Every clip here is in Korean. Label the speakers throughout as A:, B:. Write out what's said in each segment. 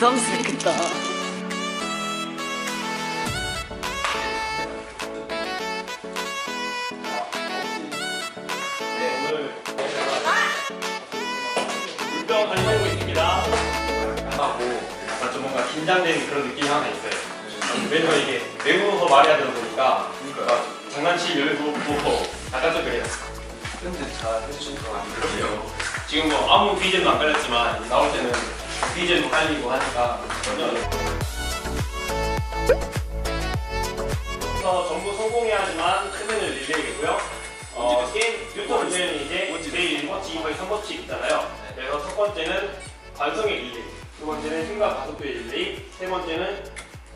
A: 부담스럽겠다.
B: 긴장되는 그런 느낌이 하나 있어요. 왜냐면 이게 외국어서 말해야 되다 보니까 막 장난칠 여유도 없고 약간 좀 그래요.
C: 근데 잘 해주신 거 아니에요?
B: 지금 뭐 아무 비전도 안 깔렸지만 나올 때는 비전도 깔리고 하니까 전혀 그래서 전부 성공해야지만 크면을 릴레이겠고요. 어, 게임 유튜브 문제는 이제 제 1버치, 2버치, 3버치 있잖아요. 그래서 첫 번째는 관성의 릴레이, 두 번째는 생각 가속도의 릴레이, 세 번째는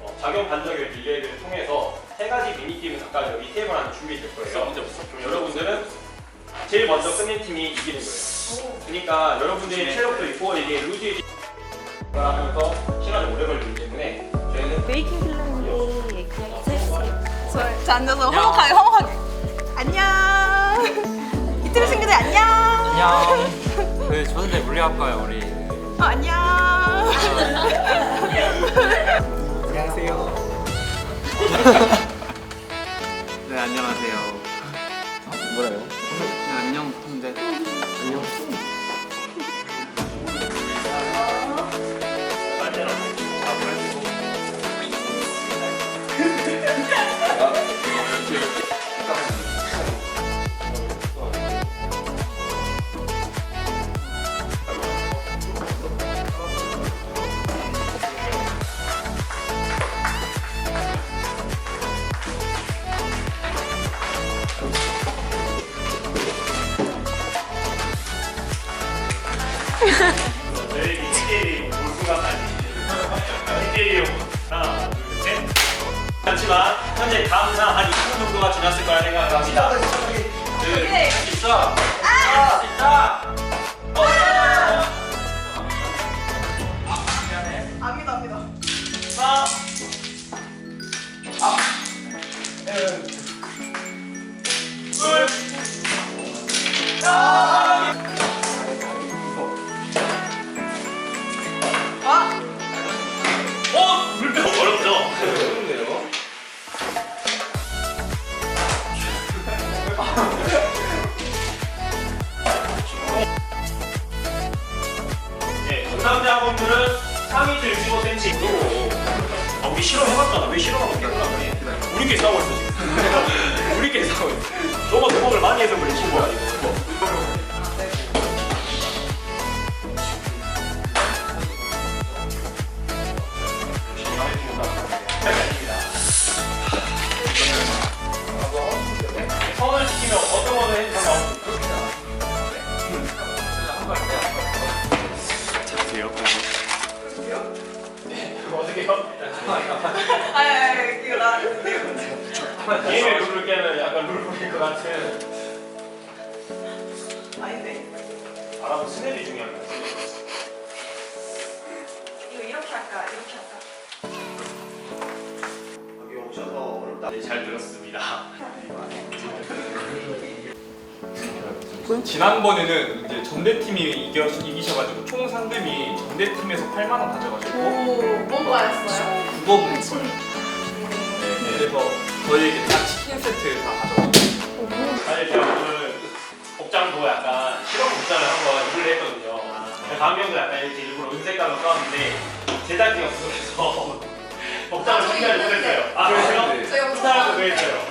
B: 어, 작용 반작용 릴레이를 통해서 세 가지 미니게임을 각각 여기 테이블 안에 준비될 거예요. 그럼 여러분들은 제일 먼저 끝낸 팀이 이기는 거예요. 그러니까 여러분들이 체력도 있고 이게 루즈 에 하면서 시간이 오래 걸리기 때문에 저희는
A: 그냥.
D: 저, 자 앉아서 화목하게 화목하게 안녕 이태리 친구들 안녕
E: 안녕. 그 저는데 물리학과요 우리.
D: 어, 안녕
E: 안녕하세요.
B: 저희 1대1이 몰수가까지 1대1이 하나 둘셋 그렇지만 현재 다음상 한 20분 정도가 지났을 거라 생각을 합니다 둘, 할수 있어 할수 있다 네, 전남대학원들은 상위들 65cm로 아, 우리 실험해봤잖아. 왜 실험하고 그래? 우리끼리 싸우고 있어, 지금. 우리끼리 싸우고 있어. 너가 도박을 많이 해서 그래, 친구 게임의 룰을 깨는 약간 룰북일 것 같은
D: 아닌데
B: 알아보 스냅이 중요한 거야.
D: 이거 이렇게 할까 이렇게 할까
C: 여기 오셔서 어렵다.
B: 네, 잘 들었습니다.
F: 지난번에는 이제 전대팀이 이겨, 이기셔가지고 총 상금이 전대팀에서 8만 원 가져가지고
D: 오뭔 거였어요?
F: 그거 본 거예요. 네, 그래서 저희에게 딱 치킨 세트 다 가져가지고
B: 사실 제가 오늘 복장도 약간 실험 복장을 한번 입을 했거든요. 강경도 약간 이렇게 일부러 은색감을 써왔는데 제작비가 부족해서 복장을 준비하지 못했어요. 아 그래요?
C: 네.
D: 저희가
B: 스타일도 그랬어요.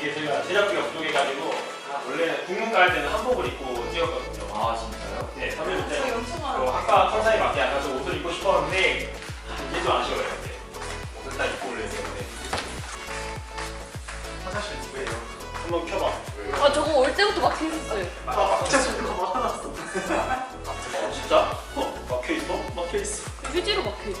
B: 이게 제가 제작비가 부족해가지고 원래 국문 갈 때는 한복을 입고 찍었거든요.
C: 아 진짜요?
B: 네, 3일
D: 저희
B: 때
D: 엄청
B: 그
D: 많아
B: 학과 컨셉에 맞게 약간 좀 옷을 입고 싶었는데 이게 좀 아쉬워요. 네. 옷을 딱 입고 올려 했는데
C: 화장실 누구예요?
B: 한번 켜봐.
A: 아 저거 올 때부터 막혀 있었어요.
B: 아, 막혀있어. 어, 진짜? 어? 막혀있어? 막혀있어.
A: 휴지로 막혀 있어.